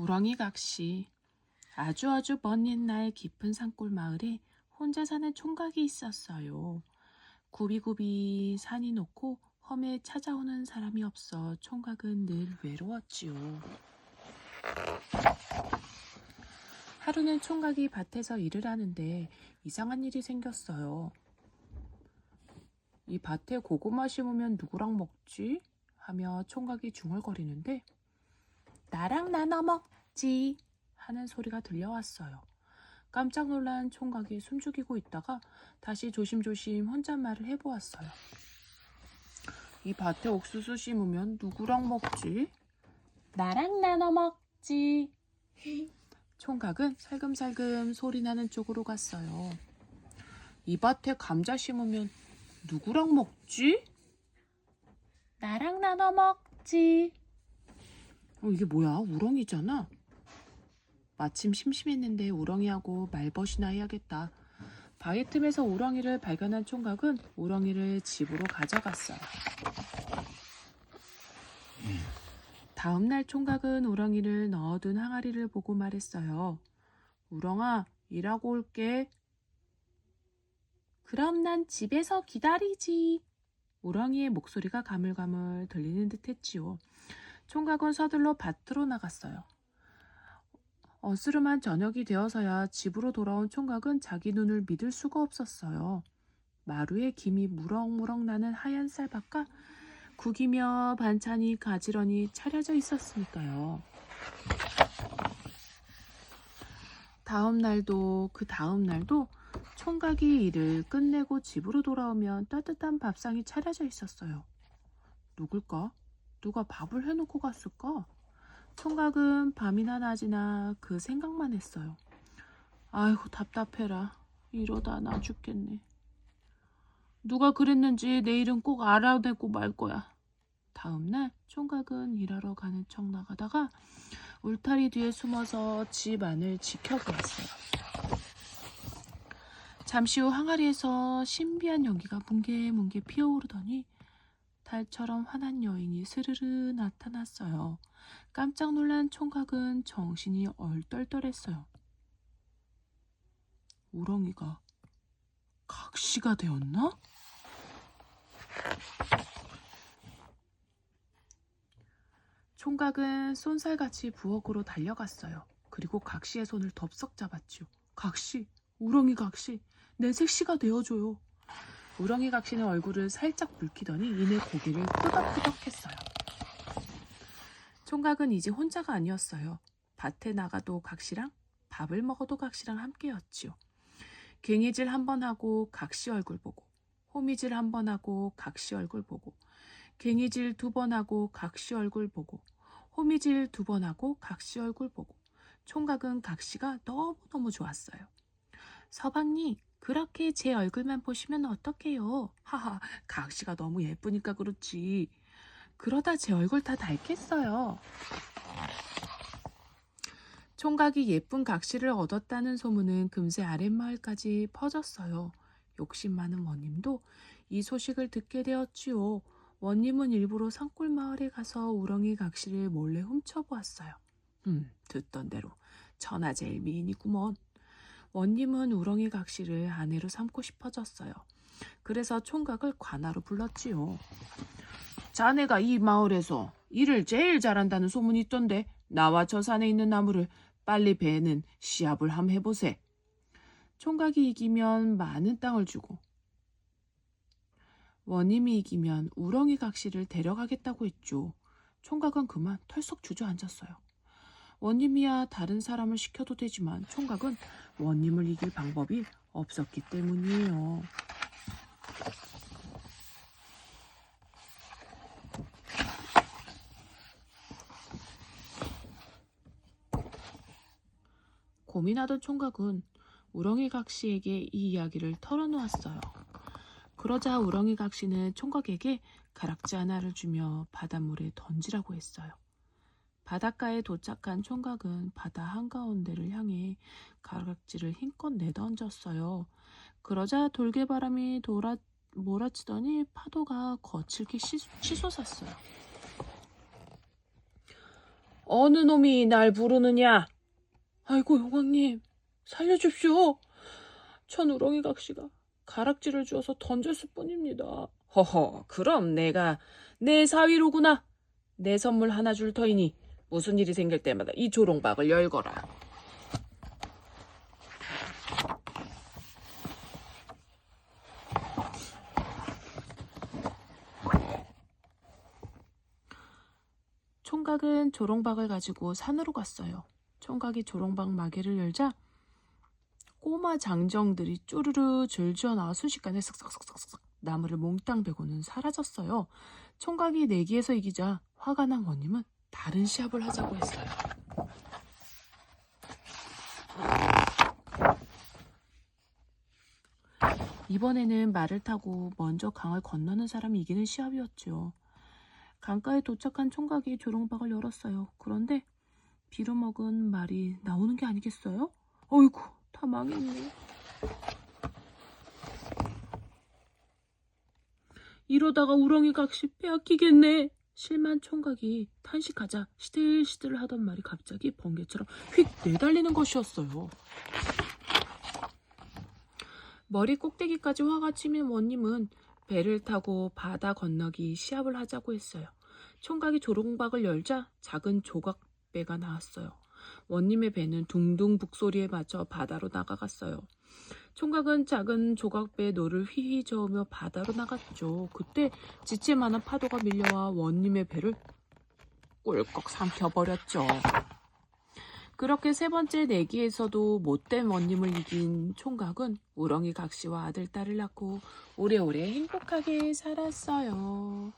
우렁이 각시 아주 아주 먼 옛날 깊은 산골 마을에 혼자 사는 총각이 있었어요. 구비구비 산이 높고 험에 찾아오는 사람이 없어 총각은 늘 외로웠지요. 하루는 총각이 밭에서 일을 하는데 이상한 일이 생겼어요. 이 밭에 고구마 심으면 누구랑 먹지? 하며 총각이 중얼거리는데 나랑 나눠 먹지 하는 소리가 들려왔어요. 깜짝 놀란 총각이 숨죽이고 있다가 다시 조심조심 혼잣말을 해보았어요. 이 밭에 옥수수 심으면 누구랑 먹지? 나랑 나눠 먹지. 총각은 살금살금 소리나는 쪽으로 갔어요. 이 밭에 감자 심으면 누구랑 먹지? 나랑 나눠 먹지. 어, 이게 뭐야? 우렁이잖아. 마침 심심했는데 우렁이하고 말벗이나 해야겠다. 바위 틈에서 우렁이를 발견한 총각은 우렁이를 집으로 가져갔어요. 다음 날 총각은 우렁이를 넣어둔 항아리를 보고 말했어요. 우렁아, 일하고 올게. 그럼 난 집에서 기다리지. 우렁이의 목소리가 가물가물 들리는 듯 했지요. 총각은 서둘러 밭으로 나갔어요. 어스름한 저녁이 되어서야 집으로 돌아온 총각은 자기 눈을 믿을 수가 없었어요. 마루에 김이 무럭무럭 나는 하얀 쌀밥과 국이며 반찬이 가지런히 차려져 있었으니까요. 다음 날도 그 다음 날도 총각이 일을 끝내고 집으로 돌아오면 따뜻한 밥상이 차려져 있었어요. 누굴까? 누가 밥을 해놓고 갔을까? 총각은 밤이나 낮이나 그 생각만 했어요. 아이고 답답해라. 이러다 나 죽겠네. 누가 그랬는지 내일은 꼭 알아내고 말 거야. 다음날 총각은 일하러 가는 척 나가다가 울타리 뒤에 숨어서 집 안을 지켜보았어요. 잠시 후 항아리에서 신비한 연기가 뭉게뭉게 피어오르더니 달처럼 환한 여인이 스르르 나타났어요. 깜짝 놀란 총각은 정신이 얼떨떨했어요. 우렁이가 각시가 되었나? 총각은 쏜살같이 부엌으로 달려갔어요. 그리고 각시의 손을 덥석 잡았지요. 각시, 우렁이 각시, 내 색시가 되어줘요. 우렁이 각시는 얼굴을 살짝 붉히더니 이내 고개를 끄덕끄덕했어요. 총각은 이제 혼자가 아니었어요. 밭에 나가도 각시랑 밥을 먹어도 각시랑 함께였지요. 갱이질 한 번 하고 각시 얼굴 보고 호미질 한 번 하고 각시 얼굴 보고 갱이질 두 번 하고 각시 얼굴 보고 호미질 두 번 하고 각시 얼굴 보고 총각은 각시가 너무너무 좋았어요. 서방님 그렇게 제 얼굴만 보시면 어떡해요? 하하 각시가 너무 예쁘니까 그렇지. 그러다 제 얼굴 다 닳겠어요. 총각이 예쁜 각시를 얻었다는 소문은 금세 아랫마을까지 퍼졌어요. 욕심 많은 원님도 이 소식을 듣게 되었지요. 원님은 일부러 산골 마을에 가서 우렁이 각시를 몰래 훔쳐보았어요. 음, 듣던 대로 천하제일 미인이구먼. 원님은 우렁이 각시를 아내로 삼고 싶어졌어요. 그래서 총각을 관하로 불렀지요. 자네가 이 마을에서 일을 제일 잘한다는 소문이 있던데 나와 저 산에 있는 나무를 빨리 베는 시합을 함 해보세. 총각이 이기면 많은 땅을 주고 원님이 이기면 우렁이 각시를 데려가겠다고 했죠. 총각은 그만 털썩 주저앉았어요. 원님이야 다른 사람을 시켜도 되지만 총각은 원님을 이길 방법이 없었기 때문이에요. 고민하던 총각은 우렁이 각시에게 이 이야기를 털어놓았어요. 그러자 우렁이 각시는 총각에게 가락지 하나를 주며 바닷물에 던지라고 했어요. 바닷가에 도착한 총각은 바다 한가운데를 향해 가락지를 힘껏 내던졌어요. 그러자 돌개바람이 돌아, 몰아치더니 파도가 거칠게 시, 치솟았어요. 어느 놈이 날 부르느냐? 아이고 용왕님 살려줍시오. 전 우렁이 각시가 가락지를 주어서 던졌을 뿐입니다. 허허 그럼 내가 내 사위로구나. 내 선물 하나 줄 터이니 무슨 일이 생길 때마다 이 조롱박을 열거라. 총각은 조롱박을 가지고 산으로 갔어요. 총각이 조롱박 마개를 열자 꼬마 장정들이 쪼르르 줄지어 나와 순식간에 쓱싹쓱싹쓱 나무를 몽땅 베고는 사라졌어요. 총각이 내기에서 이기자 화가 난 원님은 다른 시합을 하자고 했어요. 이번에는 말을 타고 먼저 강을 건너는 사람이 이기는 시합이었죠. 강가에 도착한 총각이 조롱박을 열었어요. 그런데 빌어먹은 말이 나오는 게 아니겠어요? 어이구, 다 망했네. 이러다가 우렁이 각시 빼앗기겠네. 실만 총각이 탄식하자 시들시들 하던 말이 갑자기 번개처럼 휙 내달리는 것이었어요. 머리 꼭대기까지 화가 치민 원님은 배를 타고 바다 건너기 시합을 하자고 했어요. 총각이 조롱박을 열자 작은 조각배가 나왔어요. 원님의 배는 둥둥 북소리에 맞춰 바다로 나가갔어요. 총각은 작은 조각배에 노를 휘휘 저으며 바다로 나갔죠. 그때 지체만한 파도가 밀려와 원님의 배를 꿀꺽 삼켜버렸죠. 그렇게 세 번째 내기에서도 못된 원님을 이긴 총각은 우렁이 각시와 아들, 딸을 낳고 오래오래 행복하게 살았어요.